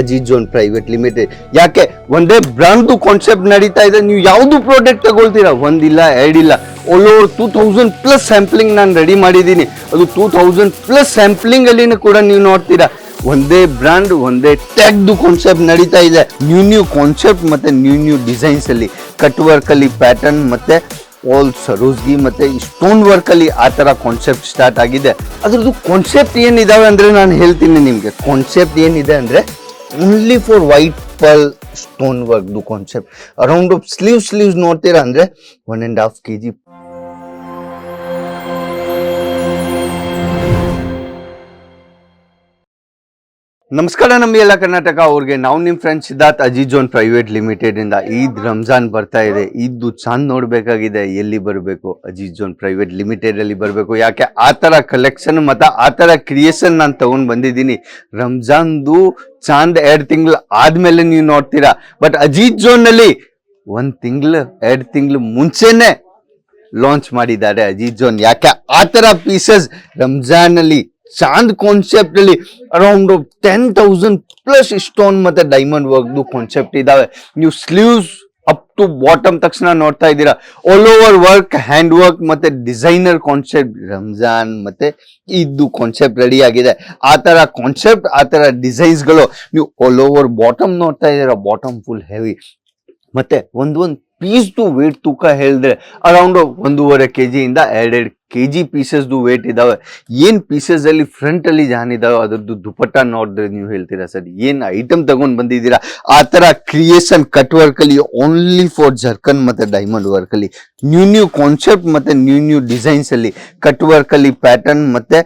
Ajit zone private limited ಯಾಕೆ? ಒಂದೇ ಬ್ರ್ಯಾಂಡ್ದು concept ನಡೀತಾ ಇದೆ. ನೀವು ಯಾವುದು ಪ್ರಾಡಕ್ಟ್ ತಗೊಳ್ತೀರಾ? ಒಂದಿಲ್ಲ, ಎರಡಿಲ್ಲ. All over two thousand plus sampling ನಾನು ರೆಡಿ ಮಾಡಿದ್ದೀನಿ. ಅದು ಟೂ ತೌಸಂಡ್ ಪ್ಲಸ್ ಸ್ಯಾಂಪ್ಲಿಂಗ್ ಅಲ್ಲಿನೂ ಕೂಡ ನೀವು ನೋಡ್ತೀರಾ. ಒಂದೇ ಬ್ರ್ಯಾಂಡ್ ಒಂದೇ ಟ್ಯಾಗ್ದು ಕಾನ್ಸೆಪ್ಟ್ ನಡೀತಾ ಇದೆ. ನ್ಯೂ ನ್ಯೂ ಕಾನ್ಸೆಪ್ಟ್ ಮತ್ತು ನ್ಯೂ ನ್ಯೂ ಡಿಸೈನ್ಸಲ್ಲಿ ಕಟ್ ವರ್ಕಲ್ಲಿ ಪ್ಯಾಟರ್ನ್ ಮತ್ತೆ ಆಲ್ ಸರೋಜ್ಗಿ ಮತ್ತೆ ಸ್ಟೋನ್ ವರ್ಕ್ ಅಲ್ಲಿ ಆ ಥರ ಕಾನ್ಸೆಪ್ಟ್ ಸ್ಟಾರ್ಟ್ ಆಗಿದೆ. ಅದ್ರದ್ದು ಕಾನ್ಸೆಪ್ಟ್ ಏನಿದಾವೆ ಅಂದರೆ ನಾನು ಹೇಳ್ತೀನಿ ನಿಮಗೆ. ಕಾನ್ಸೆಪ್ಟ್ ಏನಿದೆ ಅಂದ್ರೆ only for white pearl stone ವರ್ಕ್ದು concept around sleeve sleeves ನೋಡ್ತೀರಾ ಅಂದ್ರೆ one and half K G ನಮಸ್ಕಾರ ನಮ್ಮ ಎಲ್ಲ ಕರ್ನಾಟಕ ಅವ್ರಿಗೆ. ನಾವು ನಿಮ್ಮ friend Siddharth Aziz zone zone private limited ಇಂದ ಈದ್ ರಂಜಾನ್ ಬರ್ತಾ ಇದೆ. ಇದು ಚಂದ್ ನೋಡ್ಬೇಕಾಗಿದೆ. ಎಲ್ಲಿ ಬರಬೇಕು? ಅಜಿಜೋನ್ ಜೋನ್ ಪ್ರೈವೇಟ್ ಲಿಮಿಟೆಡ್ ಅಲ್ಲಿ ಬರಬೇಕು. ಯಾಕೆ? ಆ ತರ ಕಲೆಕ್ಷನ್ ಮತ್ತೆ ಆ ತರ ಕ್ರಿಯೇಷನ್ ನಾನು ತಗೊಂಡ್ ಬಂದಿದ್ದೀನಿ. ರಂಜಾನ್ದು ಚಾಂದ್ ಎರಡು ತಿಂಗಳು ಆದ್ಮೇಲೆ ನೀವು ನೋಡ್ತೀರಾ. ಬಟ್ ಅಜೀಜ್ ಝೋನಲ್ಲಿ ನಲ್ಲಿ ಒಂದ್ ತಿಂಗಳು, ಎರಡು ತಿಂಗಳು ಮುಂಚೆನೆ ಲಾಂಚ್ ಮಾಡಿದ್ದಾರೆ ಅಜೀಜ್ ಝೋನ್ ಯಾಕೆ? ಆ ತರ ಪೀಸಸ್ ರಂಜಾನ್ ಅಲ್ಲಿ ಚಾಂದ್ ಕಾನ್ಸೆಪ್ಟ್ ಅಲ್ಲಿ around ten thousand plus stone ಮತ್ತೆ ಡೈಮಂಡ್ ವರ್ಕ್ದು ಕಾನ್ಸೆಪ್ಟ್ ಇದಾವೆ. ನೀವು ಸ್ಲೀವ್ಸ್ ಅಪ್ ಟು ಬಾಟಮ್ ತಕ್ಷಣ ನೋಡ್ತಾ ಇದ್ದೀರಾ. All over work hand work ಮತ್ತೆ ಡಿಸೈನರ್ ಕಾನ್ಸೆಪ್ಟ್ ರಂಜಾನ್ ಮತ್ತೆ ಇದು ಕಾನ್ಸೆಪ್ಟ್ ರೆಡಿ ಆಗಿದೆ. ಆ ತರ ಕಾನ್ಸೆಪ್ಟ್ ಆ ತರ ಡಿಸೈನ್ಸ್ಗಳು ನೀವು ಆಲ್ ಓವರ್ ಬಾಟಮ್ ನೋಡ್ತಾ ಇದ್ದೀರಾ. ಬಾಟಮ್ ಫುಲ್ ಹೆವಿ ಮತ್ತೆ ಒಂದ್ ಒಂದ್ ಪೀಸ್ದು ವೇಟ್ ತೂಕ ಹೇಳಿದ್ರೆ ಅರೌಂಡ್ ಒಂದೂವರೆ ಕೆ ಜಿಯಿಂದ ಎರಡೆರಡು ಕೆ ಜಿ ಪೀಸಸ್ದು ವೇಟ್ ಇದಾವೆ. ಏನು ಪೀಸಸ್ ಅಲ್ಲಿ ಫ್ರಂಟ್ ಅಲ್ಲಿ ಜಾನ್ ಇದಾವೆ, ಅದ್ರದ್ದು ದುಪಟ್ಟ ನೋಡಿದ್ರೆ ನೀವು ಹೇಳ್ತೀರಾ ಸರ್? ಏನು ಐಟಮ್ ತಗೊಂಡು ಬಂದಿದ್ದೀರಾ? ಆ ಥರ ಕ್ರಿಯೇಷನ್ ಕಟ್ ವರ್ಕ್ ಅಲ್ಲಿ ಓನ್ಲಿ ಫಾರ್ ಜರ್ಕನ್ ಮತ್ತು ಡೈಮಂಡ್ ವರ್ಕಲ್ಲಿ ನ್ಯೂ ನ್ಯೂ ಕಾನ್ಸೆಪ್ಟ್ ಮತ್ತು ನ್ಯೂ ನ್ಯೂ ಡಿಸೈನ್ಸಲ್ಲಿ ಕಟ್ ವರ್ಕ್ ಅಲ್ಲಿ ಪ್ಯಾಟರ್ನ್ ಮತ್ತೆ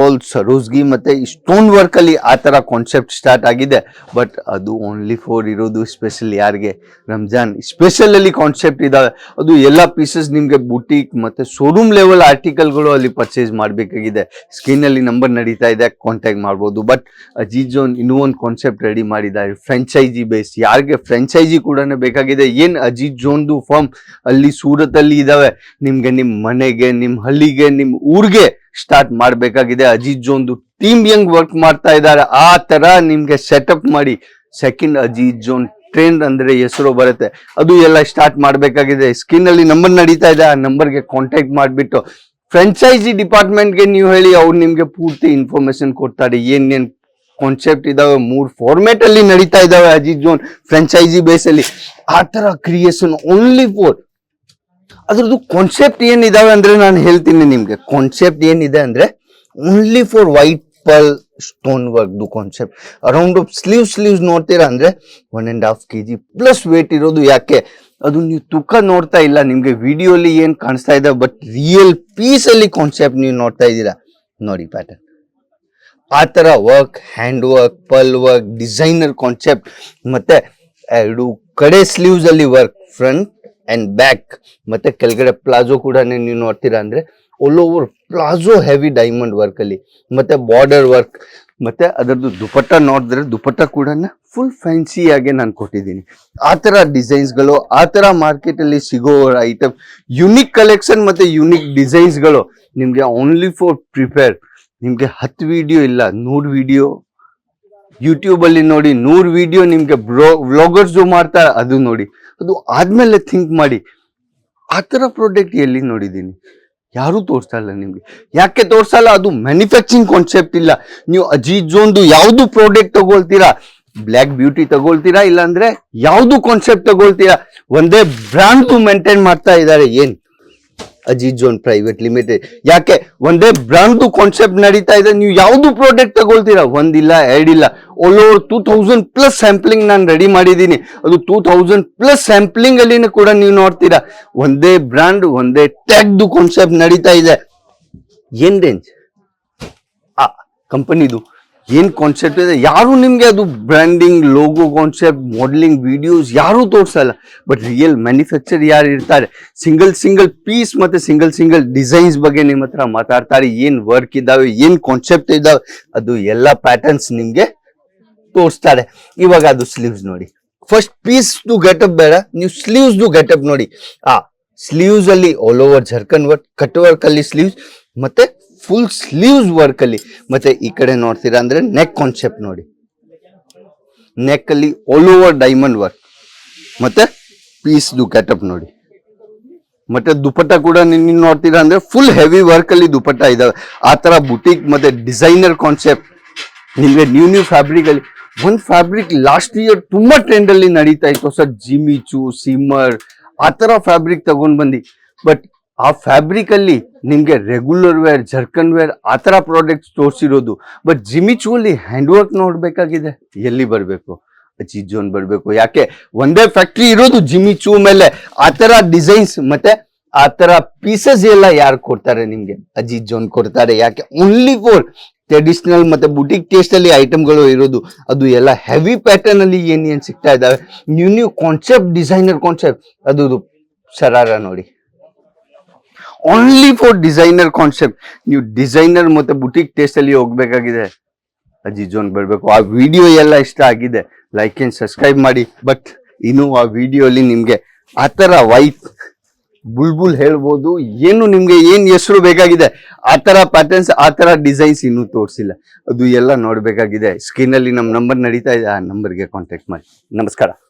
ಆಲ್ ಸರೋಸ್ಗಿ ಮತ್ತೆ ಸ್ಟೋನ್ ವರ್ಕ್ ಅಲ್ಲಿ ಆ ತರ ಕಾನ್ಸೆಪ್ಟ್ ಸ್ಟಾರ್ಟ್ ಆಗಿದೆ. ಬಟ್ ಅದು ಓನ್ಲಿ ಫೋರ್ ಇರೋದು ಸ್ಪೆಷಲ್ ಯಾರಿಗೆ? ರಂಜಾನ್. ಸ್ಪೆಷಲಲ್ಲಿ ಕಾನ್ಸೆಪ್ಟ್ ಇದ್ದಾವೆ ಅದು ಎಲ್ಲ ಪೀಸಸ್ ನಿಮಗೆ ಬುಟೀಕ್ ಮತ್ತೆ ಶೋರೂಮ್ ಲೆವೆಲ್ ಆರ್ಟಿಕಲ್ಗಳು ಅಲ್ಲಿ ಪರ್ಚೇಸ್ ಮಾಡಬೇಕಾಗಿದೆ. ಸ್ಕ್ರೀನ್ ಅಲ್ಲಿ ನಂಬರ್ ನಡೀತಾ ಇದೆ ಕಾಂಟ್ಯಾಕ್ಟ್ ಮಾಡ್ಬೋದು. ಬಟ್ ಅಜೀಜೋನ್ ಜೋನ್ ಇನ್ನೂ ಒಂದು ಕಾನ್ಸೆಪ್ಟ್ ರೆಡಿ ಮಾಡಿದ್ದಾರೆ. ಫ್ರೆಂಚೈಸಿ ಬೇಸ್ ಯಾರಿಗೆ ಫ್ರೆಂಚೈಸಿ ಕೂಡ ಬೇಕಾಗಿದೆ? ಏನ್ ಅಜೀಜ್ ಜೋನ್ದು ಫಾರ್ಮ್ ಅಲ್ಲಿ ಸೂರತ್ ಅಲ್ಲಿ ನಿಮಗೆ ನಿಮ್ಮ ನಿಮ್ ಮನೆಗೆ ನಿಮ್ಮ ಹಳ್ಳಿಗೆ ನಿಮ್ಮ ಊರ್ಗೆ ಸ್ಟಾರ್ಟ್ ಮಾಡಬೇಕಾಗಿದೆ. ಅಜೀಜ್ ಜೋನ್ದು ಟೀಮ್ ಯಂಗ್ ವರ್ಕ್ ಮಾಡ್ತಾ ಇದ್ದಾರೆ. ಆ ತರ ನಿಮ್ಗೆ ಸೆಟಪ್ ಮಾಡಿ. ಸೆಕೆಂಡ್ ಅಜೀಜ್ ಜೋನ್ ಟ್ರೆಂಡ್ ಅಂದ್ರೆ ಹೆಸರು ಬರುತ್ತೆ. ಅದು ಎಲ್ಲ ಸ್ಟಾರ್ಟ್ ಮಾಡಬೇಕಾಗಿದೆ. ಸ್ಕ್ರೀನ್ ಅಲ್ಲಿ ನಂಬರ್ ನಡೀತಾ ಇದೆ. ಆ ನಂಬರ್ಗೆ ಕಾಂಟ್ಯಾಕ್ಟ್ ಮಾಡಿಬಿಟ್ಟು. ಫ್ರೆಂಚೈಸಿ ಡಿಪಾರ್ಟ್ಮೆಂಟ್ಗೆ ನೀವು ಹೇಳಿ, ಅವ್ರು ನಿಮ್ಗೆ ಪೂರ್ತಿ ಇನ್ಫಾರ್ಮೇಶನ್ ಕೊಡ್ತಾರೆ. ಏನೇನ್ ಕಾನ್ಸೆಪ್ಟ್ ಇದಾವೆ, ಮೂರ್ ಫಾರ್ಮೆಟ್ ಅಲ್ಲಿ ನಡೀತಾ ಇದಾವೆ ಅಜಿತ್ ಜೋನ್ ಫ್ರೆಂಚೈಸಿ ಬೇಸ್ ಅಲ್ಲಿ. ಆ ತರ ಕ್ರಿಯೇಷನ್ ಓನ್ಲಿ ಫೋರ್ ಅದ್ರದ್ದು ಕಾನ್ಸೆಪ್ಟ್ ಏನಿದಾವೆ ಅಂದ್ರೆ ನಾನು ಹೇಳ್ತೀನಿ ನಿಮ್ಗೆ. ಕಾನ್ಸೆಪ್ಟ್ ಏನಿದೆ ಅಂದ್ರೆ only for white pearl stone ವರ್ಕ್ದು concept around sleeve sleeves ನೋಡ್ತೀರಾ ಅಂದ್ರೆ one and half K G plus weight ಇರೋದು ಯಾಕೆ? ಅದು ನೀವು ತೂಕ ನೋಡ್ತಾ ಇಲ್ಲ, ನಿಮಗೆ ವಿಡಿಯೋಲಿ ಏನು ಕಾಣಿಸ್ತಾ ಇದೆ ಬಟ್ ರಿಯಲ್ ಪೀಸ್ ಅಲ್ಲಿ ಕಾನ್ಸೆಪ್ಟ್ ನೀವು ನೋಡ್ತಾ ಇದ್ದೀರಾ? ನೋಡಿ ಪ್ಯಾಟರ್ನ್ ಆ ಥರ work hand work pearl work designer concept ಮತ್ತೆ ಎರಡು ಕಡೆ ಸ್ಲೀವ್ಸಲ್ಲಿ ವರ್ಕ್ ಫ್ರಂಟ್ ಅಂಡ್ ಬ್ಯಾಕ್ ಮತ್ತು ಕೆಳಗಡೆ ಪ್ಲಾಜೋ ಕೂಡ ನೀವು ನೋಡ್ತೀರಾ ಅಂದರೆ all over palazzo heavy diamond ವರ್ಕಲ್ಲಿ ಮತ್ತು ಬಾರ್ಡರ್ ವರ್ಕ್ ಮತ್ತು ಅದರದ್ದು ದುಪಟ್ಟ ನೋಡಿದ್ರೆ ದುಪಟ್ಟ ಕೂಡ ಫುಲ್ ಫ್ಯಾನ್ಸಿಯಾಗೆ ನಾನು ಕೊಟ್ಟಿದ್ದೀನಿ. ಆ ಥರ ಡಿಸೈನ್ಸ್ಗಳು ಆ ಥರ ಮಾರ್ಕೆಟಲ್ಲಿ ಸಿಗೋ ಐಟಮ್ ಯುನಿಕ್ ಕಲೆಕ್ಷನ್ ಮತ್ತು ಯುನಿಕ್ ಡಿಸೈನ್ಸ್ಗಳು ನಿಮಗೆ ಓನ್ಲಿ ಫಾರ್ ಪ್ರಿಪೇರ್ ನಿಮಗೆ ಹತ್ತು ವಿಡಿಯೋ ಇಲ್ಲ, ನೂರು ವಿಡಿಯೋ ಯೂಟ್ಯೂಬ್ ಅಲ್ಲಿ ನೋಡಿ ನೂರು ವಿಡಿಯೋ ನಿಮ್ಗೆ ಬ್ರೋ ವ್ಲಾಗರ್ಸ್ ಮಾಡ್ತಾರೆ, ಅದು ನೋಡಿ. ಅದು ಆದ್ಮೇಲೆ ಥಿಂಕ್ ಮಾಡಿ. ಆ ಥರ ಪ್ರಾಡಕ್ಟ್ ಎಲ್ಲಿ ನೋಡಿದ್ದೀನಿ? ಯಾರೂ ತೋರ್ಸಲ್ಲ ಇಲ್ಲ ನಿಮ್ಗೆ. ಯಾಕೆ ತೋರ್ಸಲ್ಲ ಅದು ಮ್ಯಾನುಫ್ಯಾಕ್ಚರಿಂಗ್ ಕಾನ್ಸೆಪ್ಟ್ ಇಲ್ಲ. ನೀವು ಅಜೀತ್ ಜೋನ್ದು ಯಾವ್ದು ಪ್ರಾಡಕ್ಟ್ ತಗೊಳ್ತೀರಾ? ಬ್ಲ್ಯಾಕ್ ಬ್ಯೂಟಿ ತಗೊಳ್ತೀರಾ? ಇಲ್ಲಾಂದ್ರೆ ಯಾವ್ದು ಕಾನ್ಸೆಪ್ಟ್ ತಗೊಳ್ತೀರಾ? ಒಂದೇ ಬ್ರ್ಯಾಂಡ್ ಮೇಂಟೈನ್ ಮಾಡ್ತಾ ಇದ್ದಾರೆ, ಏನ್? ಅಜಿತ್ ಜೋನ್ ಪ್ರೈವೇಟ್ ಲಿಮಿಟೆಡ್ ಯಾಕೆ? ಒಂದೇ ಬ್ರ್ಯಾಂಡ್ದು ಕಾನ್ಸೆಪ್ಟ್ ನಡೀತಾ ಇದೆ. ನೀವು ಯಾವುದು ಪ್ರಾಡಕ್ಟ್ ತಗೊಳ್ತೀರಾ? ಒಂದಿಲ್ಲ, ಎರಡಿಲ್ಲ. All over two thousand plus sampling ನಾನು ರೆಡಿ ಮಾಡಿದ್ದೀನಿ. ಅದು ಟೂ ತೌಸಂಡ್ ಪ್ಲಸ್ ಸ್ಯಾಂಪ್ಲಿಂಗ್ ಕೂಡ ನೀವು ನೋಡ್ತೀರಾ. ಒಂದೇ ಬ್ರಾಂಡ್ ಒಂದೇ ಟ್ಯಾಗ್ದು ಕಾನ್ಸೆಪ್ಟ್ ನಡೀತಾ ಇದೆ. ಏನ್ ರೇಂಜ್ ಆ ಕಂಪನಿದು ಏನ್ ಕಾನ್ಸೆಪ್ಟ್ ಇದೆ? ಯಾರು ನಿಮಗೆ ಅದು branding logo concept modelling videos ಯಾರು ತೋರಿಸಲ್ಲ. ಬಟ್ ರಿಯಲ್ ಮ್ಯಾನುಫ್ಯಾಕ್ಚರ್ ಯಾರು ಇರ್ತಾರೆ? ಸಿಂಗಲ್ ಸಿಂಗಲ್ ಪೀಸ್ ಮತ್ತೆ ಸಿಂಗಲ್ ಸಿಂಗಲ್ ಡಿಸೈನ್ಸ್ ಬಗ್ಗೆ ನಿಮ್ಮ ಹತ್ರ ಮಾತಾಡ್ತಾರೆ. ಏನು ವರ್ಕ್ ಇದಾವೆ ಏನು ಕಾನ್ಸೆಪ್ಟ್ ಇದಾವೆ ಅದು ಎಲ್ಲ ಪ್ಯಾಟರ್ನ್ಸ್ ನಿಮಗೆ ತೋರಿಸ್ತಾರೆ. ಇವಾಗ ಅದು ಸ್ಲೀವ್ಸ್ ನೋಡಿ. ಫಸ್ಟ್ ಪೀಸ್ ದು ಗೆಟಪ್ ಬೇಡ, ನೀವು ಸ್ಲೀವ್ಸ್ ಟು ಗೆಟಪ್ ನೋಡಿ. ಆ ಸ್ಲೀವ್ಸ್ ಅಲ್ಲಿ all over zircon work cut work sleeves ಮತ್ತೆ ಫುಲ್ ಸ್ಲೀವ್ಸ್ ವರ್ಕ್ ಅಲ್ಲಿ. ಮತ್ತೆ ಈ ಕಡೆ ನೋಡ್ತೀರಾ ಅಂದ್ರೆ ನೆಕ್ ಕಾನ್ಸೆಪ್ಟ್ ನೋಡಿ. ನೆಕ್ ಅಲ್ಲಿ ಆಲ್ ಓವರ್ ಡೈಮಂಡ್ ವರ್ಕ್ ಮತ್ತೆ ಪೀಸ್ದು ಕ್ಯಾಟಪ್ ನೋಡಿ. ಮತ್ತೆ ದುಪಟ್ಟ ಕೂಡ ನೀನು ನೋಡ್ತೀರಾ ಅಂದ್ರೆ ಫುಲ್ ಹೆವಿ ವರ್ಕ್ ಅಲ್ಲಿ ದುಪಟ್ಟ ಇದಾವೆ. ಆ ತರ ಬುಟಿಕ್ ಮತ್ತೆ ಡಿಸೈನರ್ ಕಾನ್ಸೆಪ್ಟ್ ನಿಮ್ಗೆ ನ್ಯೂ ನ್ಯೂ ಫ್ಯಾಬ್ರಿಕ್ ಅಲ್ಲಿ ಒಂದು ಫ್ಯಾಬ್ರಿಕ್ ಲಾಸ್ಟ್ ಇಯರ್ ತುಂಬಾ ಟ್ರೆಂಡ್ ಅಲ್ಲಿ ನಡೀತಾ ಇತ್ತು. ಸರ್ ಜಿಮಿಚು ಸಿಮ್ಮರ್ ಆ ತರ ಫ್ಯಾಬ್ರಿಕ್ ತಗೊಂಡ್ ಬಂದಿ. ಬಟ್ ಆ ಫ್ಯಾಬ್ರಿಕಲ್ಲಿ ನಿಮಗೆ ರೆಗ್ಯುಲರ್ ವೇರ್ ಜರ್ಕನ್ ವೇರ್ ಆ ಥರ ಪ್ರಾಡಕ್ಟ್ಸ್ ತೋರಿಸಿರೋದು. ಬಟ್ ಜಿಮಿಚುವಲ್ಲಿ ಹ್ಯಾಂಡ್ ವರ್ಕ್ ನೋಡಬೇಕಾಗಿದೆ. ಎಲ್ಲಿ ಬರಬೇಕು? ಜೋನ್ ಬರಬೇಕು. ಯಾಕೆ? ಒಂದೇ ಫ್ಯಾಕ್ಟ್ರಿ ಇರೋದು ಜಿಮಿಚೂ ಮೇಲೆ. ಆ ಥರ ಡಿಸೈನ್ಸ್ ಮತ್ತೆ ಆ ಥರ ಪೀಸಸ್ ಎಲ್ಲ ಯಾರು ಕೊಡ್ತಾರೆ ನಿಮಗೆ? ಅಜಿತ್ ಜೋನ್ ಕೊಡ್ತಾರೆ. ಯಾಕೆ? ಓನ್ಲಿ ಫೋರ್ ಟ್ರೆಡಿಷನಲ್ ಮತ್ತೆ ಬುಟಿಕ್ ಟೇಸ್ಟ್ ಅಲ್ಲಿ ಐಟಮ್ಗಳು ಇರೋದು. ಅದು ಎಲ್ಲ ಹೆವಿ ಪ್ಯಾಟರ್ನ್ ಅಲ್ಲಿ ಏನ್ ಏನ್ ಸಿಗ್ತಾ ಇದಾವೆ new new concept designer concept ಅದು ಸರಾರ ನೋಡಿ. ಓನ್ಲಿ ಫಾರ್ ಡಿಸೈನರ್ ಕಾನ್ಸೆಪ್ಟ್ ನೀವು ಡಿಸೈನರ್ ಮತ್ತೆ ಬುಟಿಕ್ ಟೇಸ್ಟ್ ಅಲ್ಲಿ ಹೋಗ್ಬೇಕಾಗಿದೆ. ಅಜಿಜೋನ್ ಬರ್ಬೇಕು. ಆ ವಿಡಿಯೋ ಎಲ್ಲ ಇಷ್ಟ ಆಗಿದೆ. ಲೈಕ್ ಅಂಡ್ ಸಬ್ಸ್ಕ್ರೈಬ್ ಮಾಡಿ. ಬಟ್ ಇನ್ನು ಆ ವಿಡಿಯೋ ನಿಮ್ಗೆ ಆ ತರ ವೈಟ್ ಬುಲ್ಬುಲ್ ಹೇಳ್ಬೋದು. ಏನು ನಿಮ್ಗೆ ಏನ್ ಹೆಸರು ಬೇಕಾಗಿದೆ. ಆ ತರ ಪ್ಯಾಟರ್ನ್ಸ್ ಆ ತರ ಡಿಸೈನ್ಸ್ ಇನ್ನೂ ತೋರಿಸಿಲ್ಲ. ಅದು ಎಲ್ಲ ನೋಡ್ಬೇಕಾಗಿದೆ. ಸ್ಕ್ರೀನ್ ಅಲ್ಲಿ ನಮ್ ನಂಬರ್ ನಡೀತಾ ಇದೆ. ಆ ನಂಬರ್ಗೆ ಕಾಂಟ್ಯಾಕ್ಟ್ ಮಾಡಿ. ನಮಸ್ಕಾರ.